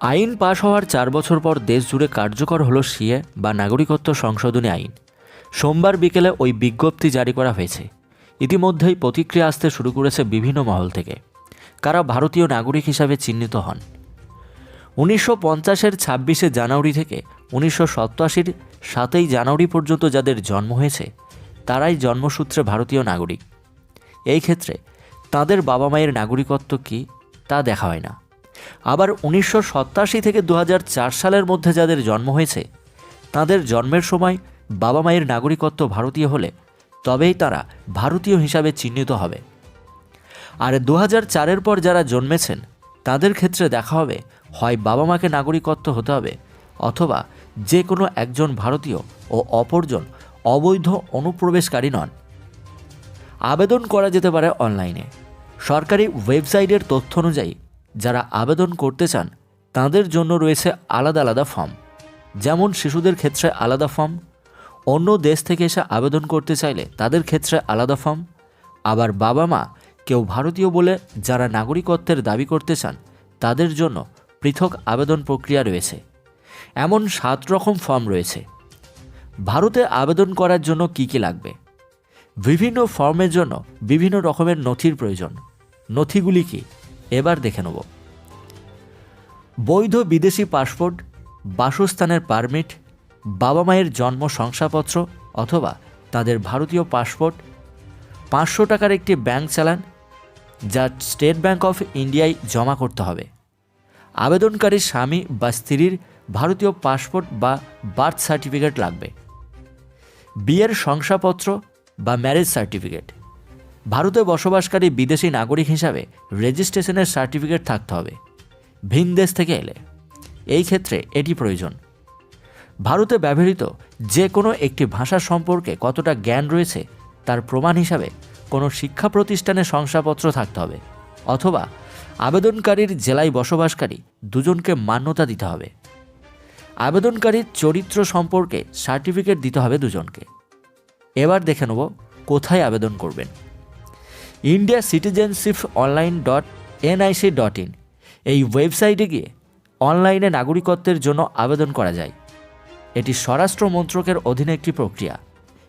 আইন পাশ হওয়ার চার বছর পর দেশ জুড়ে কার্যকর হলো সিএ বা নাগরিকত্ব সংশোধনী আইন। সোমবার বিকেলে ওই বিজ্ঞপ্তি জারি করা হয়েছে। ইতিমধ্যেই প্রতিক্রিয়া আসতে শুরু করেছে বিভিন্ন মহল থেকে। কারা ভারতীয় নাগরিক হিসাবে চিহ্নিত হন? উনিশশো পঞ্চাশের ছাব্বিশে জানুয়ারি থেকে উনিশশো সপ্তাশির সাতই জানুয়ারি পর্যন্ত যাদের জন্ম হয়েছে, তারাই জন্মসূত্রে ভারতীয় নাগরিক। এই ক্ষেত্রে তাদের বাবা মায়ের নাগরিকত্ব কী তা দেখা হয় না। আবার উনিশশো থেকে দু হাজার চার সালের মধ্যে যাদের জন্ম হয়েছে, তাদের জন্মের সময় বাবা মায়ের নাগরিকত্ব ভারতীয় হলে তবেই তারা ভারতীয় হিসাবে চিহ্নিত হবে। আর দু চারের পর যারা জন্মেছেন, তাদের ক্ষেত্রে দেখা হবে হয় বাবা মাকে নাগরিকত্ব হতে হবে অথবা যে কোনো একজন ভারতীয় ও অপরজন অবৈধ অনুপ্রবেশকারী নন। আবেদন করা যেতে পারে অনলাইনে। সরকারি ওয়েবসাইটের তথ্য অনুযায়ী যারা আবেদন করতে চান, তাদের জন্য রয়েছে আলাদা আলাদা ফর্ম। যেমন শিশুদের ক্ষেত্রে আলাদা ফর্ম, অন্য দেশ থেকে এসে আবেদন করতে চাইলে তাদের ক্ষেত্রে আলাদা ফর্ম। আবার বাবা মা, কেউ ভারতীয় বলে যারা নাগরিকত্বের দাবি করতে চান, তাদের জন্য পৃথক আবেদন প্রক্রিয়া রয়েছে। এমন সাত রকম ফর্ম রয়েছে। ভারতে আবেদন করার জন্য কী কী লাগবে? বিভিন্ন ফর্মের জন্য বিভিন্ন রকমের নথির প্রয়োজন। নথিগুলি কি? এবার দেখে নেব। বৈধ বিদেশি পাসপোর্ট, বাসস্থানের পারমিট, বাবা মায়ের জন্ম শংসাপত্র অথবা তাদের ভারতীয় পাসপোর্ট, পাঁচশো টাকার একটি ব্যাংক চালান, যা স্টেট ব্যাংক অফ ইন্ডিয়ায় জমা করতে হবে। আবেদনকারী স্বামী বা স্ত্রীর ভারতীয় পাসপোর্ট বা বার্থ সার্টিফিকেট লাগবে। বিয়ের শংসাপত্র বা ম্যারেজ সার্টিফিকেট। ভারতে বসবাসকারী বিদেশি নাগরিক হিসাবে রেজিস্ট্রেশনের সার্টিফিকেট থাকতে হবে। ভিন দেশ থেকে এলে। এই ক্ষেত্রে এটি প্রয়োজন। ভারতে ব্যবহৃত যে কোনো একটি ভাষা সম্পর্কে কতটা জ্ঞান রয়েছে, তার প্রমাণ হিসাবে কোনো শিক্ষা প্রতিষ্ঠানের শংসাপত্র থাকতে হবে, অথবা আবেদনকারীর জেলায় বসবাসকারী দুজনকে মান্যতা দিতে হবে। আবেদনকারীর চরিত্র সম্পর্কে সার্টিফিকেট দিতে হবে দুজনকে। এবার দেখে নেব কোথায় আবেদন করবেন। India citizenship online dot NIC dot in এই ওয়েবসাইটে গিয়ে অনলাইনে নাগরিকত্বের জন্য আবেদন করা যায়। এটি স্বরাষ্ট্র মন্ত্রকের অধীনে একটি প্রক্রিয়া।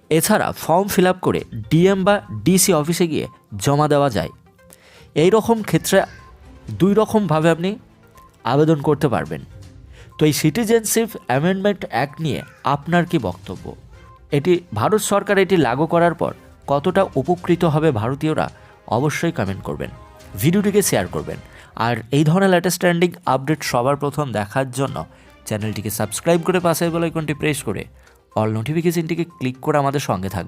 এছাড়া ফর্ম ফিল করে ডিএম বা ডিসি অফিসে গিয়ে জমা দেওয়া যায়। এই রকম ক্ষেত্রে দুই রকমভাবে আপনি আবেদন করতে পারবেন। তো এই সিটিজেনশিপ অ্যামেন্ডমেন্ট অ্যাক্ট নিয়ে আপনার কি বক্তব্য? এটি ভারত সরকার এটি লাগু করার পর কতটা উপকৃত হবে ভারতীয়রা অবশ্যই কমেন্ট করবেন। ভিডিওটিকে শেয়ার করবেন। আর এই ধরনের লেটেস্ট ট্রেন্ডিং আপডেট সবার প্রথম দেখার জন্য চ্যানেলটিকে সাবস্ক্রাইব করে পাশের বেল আইকনটি প্রেস করে অল নোটিফিকেশনটিকে ক্লিক করে আমাদের সঙ্গে থাকবে